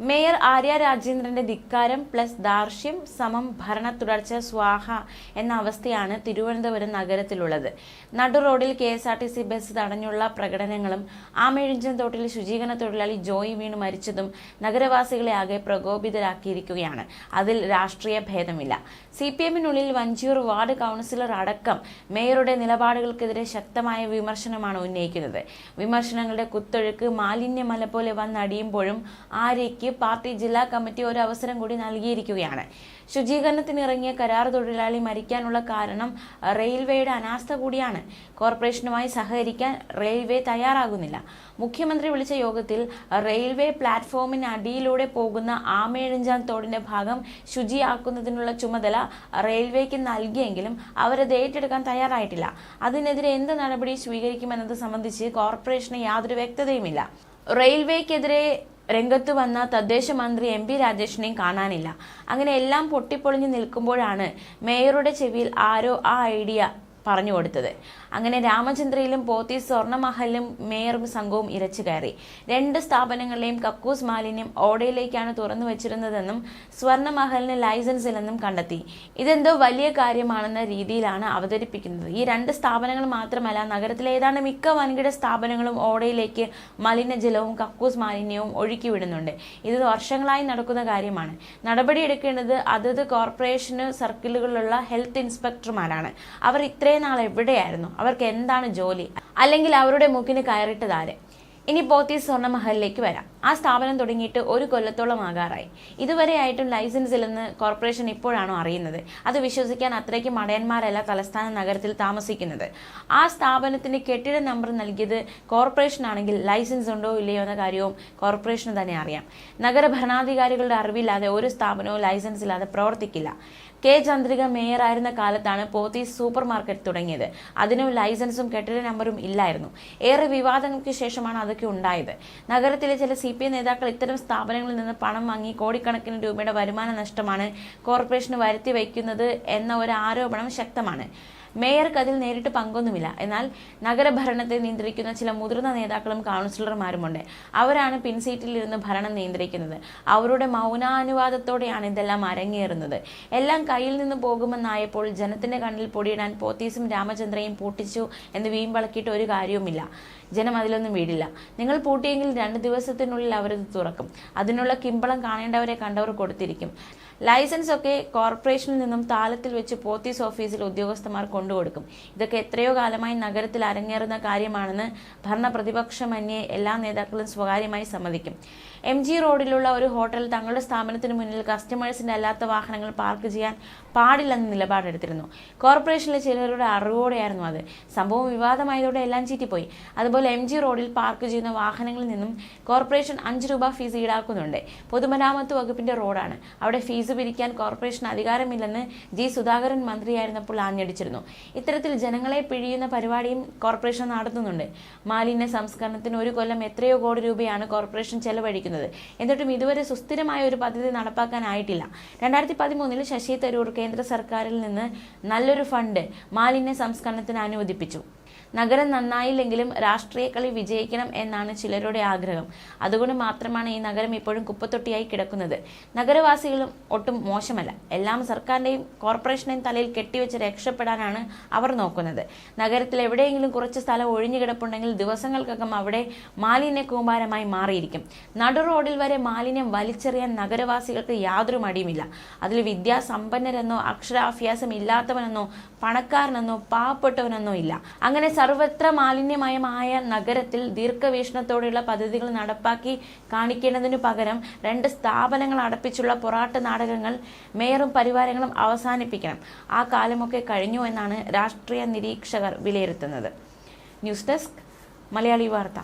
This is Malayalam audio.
മേയർ ആര്യ രാജേന്ദ്രന്റെ ധിക്കാരം പ്ലസ് ദാർഷ്യം സമം ഭരണ തുടർച്ച സ്വാഹ എന്ന അവസ്ഥയാണ് തിരുവനന്തപുരം നഗരത്തിലുള്ളത്. നടു റോഡിൽ K S R T C bus തടഞ്ഞുള്ള പ്രകടനങ്ങളും ആമേഴിഞ്ചൻ തോട്ടിൽ ശുചീകരണ തൊഴിലാളി ജോയി വീണ് മരിച്ചതും നഗരവാസികളെ ആകെ പ്രകോപിതരാക്കിയിരിക്കുകയാണ്. അതിൽ രാഷ്ട്രീയ ഭേദമില്ല. സി പി എമ്മിനുള്ളിൽ വഞ്ചിയൂർ വാർഡ് കൗൺസിലർ അടക്കം മേയറുടെ നിലപാടുകൾക്കെതിരെ ശക്തമായ വിമർശനമാണ് ഉന്നയിക്കുന്നത്. വിമർശനങ്ങളുടെ കുത്തൊഴുക്ക് മാലിന്യമല പോലെ വന്നടിയുമ്പോഴും ആര്യയ്ക്ക് പാർട്ടി ജില്ലാ കമ്മിറ്റി ഒരു അവസരം കൂടി നൽകിയിരിക്കുകയാണ്. ശുചീകരണത്തിന് ഇറങ്ങിയ കരാർ തൊഴിലാളി മരിക്കാനുള്ള കാരണം റെയിൽവേയുടെ അനാസ്ഥ കൂടിയാണ്. കോർപ്പറേഷനുമായി സഹകരിക്കാൻ റെയിൽവേ തയ്യാറാകുന്നില്ല. മുഖ്യമന്ത്രി വിളിച്ച യോഗത്തിൽ റെയിൽവേ പ്ലാറ്റ്ഫോമിന് അടിയിലൂടെ പോകുന്ന ആമേഴഞ്ചാൻ തോടിന്റെ ഭാഗം ശുചിയാക്കുന്നതിനുള്ള ചുമതല റെയിൽവേക്ക് നൽകിയെങ്കിലും അവരത് ഏറ്റെടുക്കാൻ തയ്യാറായിട്ടില്ല. അതിനെതിരെ എന്ത് നടപടി സ്വീകരിക്കുമെന്നത് സംബന്ധിച്ച് കോർപ്പറേഷന് യാതൊരു വ്യക്തതയുമില്ല. റെയിൽവേക്കെതിരെ രംഗത്ത് വന്ന തദ്ദേശ മന്ത്രി എം പി രാജേഷിനെയും കാണാനില്ല. അങ്ങനെ എല്ലാം പൊട്ടിപ്പൊളിഞ്ഞു നിൽക്കുമ്പോഴാണ് മേയറുടെ ചെവിയിൽ ആരോ ആ ഐഡിയ പറഞ്ഞു കൊടുത്തത്. അങ്ങനെ രാമചന്ദ്രയിലും പോത്തി സ്വർണമഹലിലും മേയറും സംഘവും ഇരച്ചു കയറി. രണ്ട് സ്ഥാപനങ്ങളിലെയും കക്കൂസ് മാലിന്യം ഓടയിലേക്കാണ് തുറന്നു വെച്ചിരുന്നതെന്നും സ്വർണമഹലിന് ലൈസൻസ് ഇല്ലെന്നും കണ്ടെത്തി. ഇതെന്തോ വലിയ കാര്യമാണെന്ന രീതിയിലാണ് അവതരിപ്പിക്കുന്നത്. ഈ രണ്ട് സ്ഥാപനങ്ങൾ മാത്രമല്ല നഗരത്തിലെ ഏതാണ്ട് മിക്ക വൻകിട സ്ഥാപനങ്ങളും ഓടയിലേക്ക് മലിനജലവും കക്കൂസ് മാലിന്യവും ഒഴുക്കി വിടുന്നുണ്ട്. ഇത് വർഷങ്ങളായി നടക്കുന്ന കാര്യമാണ്. നടപടിയെടുക്കേണ്ടത് അതത് കോർപ്പറേഷന് സർക്കിളുകളിലുള്ള ഹെൽത്ത് ഇൻസ്പെക്ടർമാരാണ്. അവർ ഇത്രയും നാൾ എവിടെയായിരുന്നു അവർക്ക് എന്താണ് ജോലി? അല്ലെങ്കിൽ അവരുടെ മുക്കിന് കയറിട്ടതാര് ഇനി പോത്തി സ്വർണമഹലിലേക്ക് വരാം. ആ സ്ഥാപനം തുടങ്ങിയിട്ട് ഒരു കൊല്ലത്തോളം ആകാറായി. ഇതുവരെയായിട്ടും ലൈസൻസ് ഇല്ലെന്ന് കോർപ്പറേഷൻ ഇപ്പോഴാണോ അറിയുന്നത്? അത് വിശ്വസിക്കാൻ അത്രയ്ക്ക് മടയന്മാരല്ല തലസ്ഥാന നഗരത്തിൽ താമസിക്കുന്നത്. ആ സ്ഥാപനത്തിന് കെട്ടിട നമ്പർ നൽകിയത് കോർപ്പറേഷൻ ആണെങ്കിൽ ലൈസൻസ് ഉണ്ടോ ഇല്ലയോ എന്ന കാര്യവും കോർപ്പറേഷന് തന്നെ അറിയാം. നഗരഭരണാധികാരികളുടെ അറിവില്ലാതെ ഒരു സ്ഥാപനവും ലൈസൻസ് ഇല്ലാതെ പ്രവർത്തിക്കില്ല. കെ ചന്ദ്രിക മേയറായിരുന്ന കാലത്താണ് പോത്തി സൂപ്പർ മാർക്കറ്റ് തുടങ്ങിയത്. അതിനും ലൈസൻസും കെട്ടിട നമ്പറും ഇല്ലായിരുന്നു. ഏറെ വിവാദങ്ങൾക്ക് ശേഷമാണ് അതൊക്കെ ഉണ്ടായത്. നഗരത്തിലെ ചില സി പി ഐ നേതാക്കൾ ഇത്തരം സ്ഥാപനങ്ങളിൽ നിന്ന് പണം വാങ്ങി കോടിക്കണക്കിന് രൂപയുടെ വരുമാന നഷ്ടമാണ് കോർപ്പറേഷന് വരുത്തി വയ്ക്കുന്നത് എന്ന ഒരു ആരോപണം ശക്തമാണ്. മേയർക്ക് അതിൽ നേരിട്ട് പങ്കൊന്നുമില്ല. എന്നാൽ നഗരഭരണത്തെ നിയന്ത്രിക്കുന്ന ചില മുതിർന്ന നേതാക്കളും കൗൺസിലർമാരുമുണ്ട്. അവരാണ് പിൻസീറ്റിൽ ഇരുന്ന് ഭരണം നിയന്ത്രിക്കുന്നത്. അവരുടെ മൗനാനുവാദത്തോടെയാണ് ഇതെല്ലാം അരങ്ങേറുന്നത്. എല്ലാം കയ്യിൽ നിന്ന് പോകുമെന്നായപ്പോൾ ജനത്തിന്റെ കണ്ണിൽ പൊടിയിടാൻ പോത്തീസും രാമചന്ദ്രയും പൂട്ടിച്ചു എന്ന് വീമ്പളക്കിയിട്ട് ഒരു കാര്യവുമില്ല. ജനം അതിലൊന്നും വീടില്ല. നിങ്ങൾ പൂട്ടിയെങ്കിൽ രണ്ട് ദിവസത്തിനുള്ളിൽ അവരത് തുറക്കും. അതിനുള്ള കിമ്പളം കാണേണ്ടവരെ കണ്ടവർ കൊടുത്തിരിക്കും. ലൈസൻസ് ഒക്കെ കോർപ്പറേഷനിൽ നിന്നും താലത്തിൽ വെച്ച് പോത്തീസ് ഓഫീസിൽ ഉദ്യോഗസ്ഥന്മാർ കൊണ്ടുകൊടുക്കും ഇതൊക്കെ എത്രയോ കാലമായി നഗരത്തിൽ അരങ്ങേറുന്ന കാര്യമാണെന്ന് ഭരണ പ്രതിപക്ഷമന്യേ എല്ലാ നേതാക്കളും സ്വകാര്യമായി സമ്മതിക്കും. എം ജി റോഡിലുള്ള ഒരു ഹോട്ടൽ തങ്ങളുടെ സ്ഥാപനത്തിന് മുന്നിൽ കസ്റ്റമേഴ്സിന്റെ അല്ലാത്ത വാഹനങ്ങൾ പാർക്ക് ചെയ്യാൻ പാടില്ലെന്ന് നിലപാടെടുത്തിരുന്നു. കോർപ്പറേഷനിലെ ചിലരുടെ അറിവോടെയായിരുന്നു അത്. സംഭവം വിവാദമായതോടെ എല്ലാം ചീറ്റിപ്പോയി. അതുപോലെ എം ജി റോഡിൽ പാർക്ക് ചെയ്യുന്ന വാഹനങ്ങളിൽ നിന്നും കോർപ്പറേഷൻ അഞ്ച് രൂപ ഫീസ് ഈടാക്കുന്നുണ്ട്. പൊതുമരാമത്ത് വകുപ്പിന്റെ റോഡാണ്. അവിടെ ഫീസ് പിരിക്കാൻ കോർപ്പറേഷൻ അധികാരമില്ലെന്ന് ജി സുധാകരൻ മന്ത്രിയായിരുന്നപ്പോൾ ആഞ്ഞടിച്ചിരുന്നു. ഇത്തരത്തിൽ ജനങ്ങളെ പിഴിയുന്ന പരിപാടിയും കോർപ്പറേഷൻ നടത്തുന്നുണ്ട്. മാലിന്യ സംസ്കരണത്തിന് ഒരു കൊല്ലം എത്രയോ കോടി രൂപയാണ് കോർപ്പറേഷൻ ചെലവഴിക്കുന്നത്. എന്നിട്ടും ഇതുവരെ സുസ്ഥിരമായ ഒരു പദ്ധതി നടപ്പാക്കാനായിട്ടില്ല. രണ്ടായിരത്തി പതിമൂന്നിൽ ശശി തരൂർ കേന്ദ്ര സർക്കാരിൽ നിന്ന് നല്ലൊരു ഫണ്ട് മാലിന്യ സംസ്കരണത്തിന് അനുവദിപ്പിച്ചു. നഗരം നന്നായില്ലെങ്കിലും രാഷ്ട്രീയ കളി വിജയിക്കണം എന്നാണ് ചിലരുടെ ആഗ്രഹം. അതുകൊണ്ട് മാത്രമാണ് ഈ നഗരം ഇപ്പോഴും കുപ്പത്തൊട്ടിയായി കിടക്കുന്നത്. നഗരവാസികളും ഒട്ടും മോശമല്ല. എല്ലാം സർക്കാരിന്റെയും കോർപ്പറേഷന്റെയും തലയിൽ കെട്ടിവെച്ച് രക്ഷപ്പെടാനാണ് അവർ നോക്കുന്നത്. നഗരത്തിൽ എവിടെയെങ്കിലും കുറച്ച് സ്ഥലം ഒഴിഞ്ഞു കിടപ്പുണ്ടെങ്കിൽ ദിവസങ്ങൾക്കകം അവിടെ മാലിന്യ കൂമ്പാരമായി മാറിയിരിക്കും. നടു റോഡിൽ വരെ മാലിന്യം വലിച്ചെറിയാൻ നഗരവാസികൾക്ക് യാതൊരു മടിയുമില്ല. അതിൽ വിദ്യാസമ്പന്നരെന്നോ അക്ഷരാഭ്യാസം ഇല്ലാത്തവനെന്നോ പണക്കാരനെന്നോ പാവപ്പെട്ടവനെന്നോ ഇല്ല. അങ്ങനെ സർവത്ര മാലിന്യമയമായ നഗരത്തിൽ ദീർഘവീക്ഷണത്തോടെയുള്ള പദ്ധതികൾ നടപ്പാക്കി കാണിക്കേണ്ടതിനു പകരം രണ്ട് സ്ഥാപനങ്ങൾ അടപ്പിച്ചുള്ള പൊറാട്ട് നാടകങ്ങൾ മേയറും പരിവാരങ്ങളും അവസാനിപ്പിക്കണം. ആ കാലമൊക്കെ കഴിഞ്ഞു എന്നാണ് രാഷ്ട്രീയ നിരീക്ഷകർ വിലയിരുത്തുന്നത്. ന്യൂസ് ഡെസ്ക് മലയാളി വാർത്ത.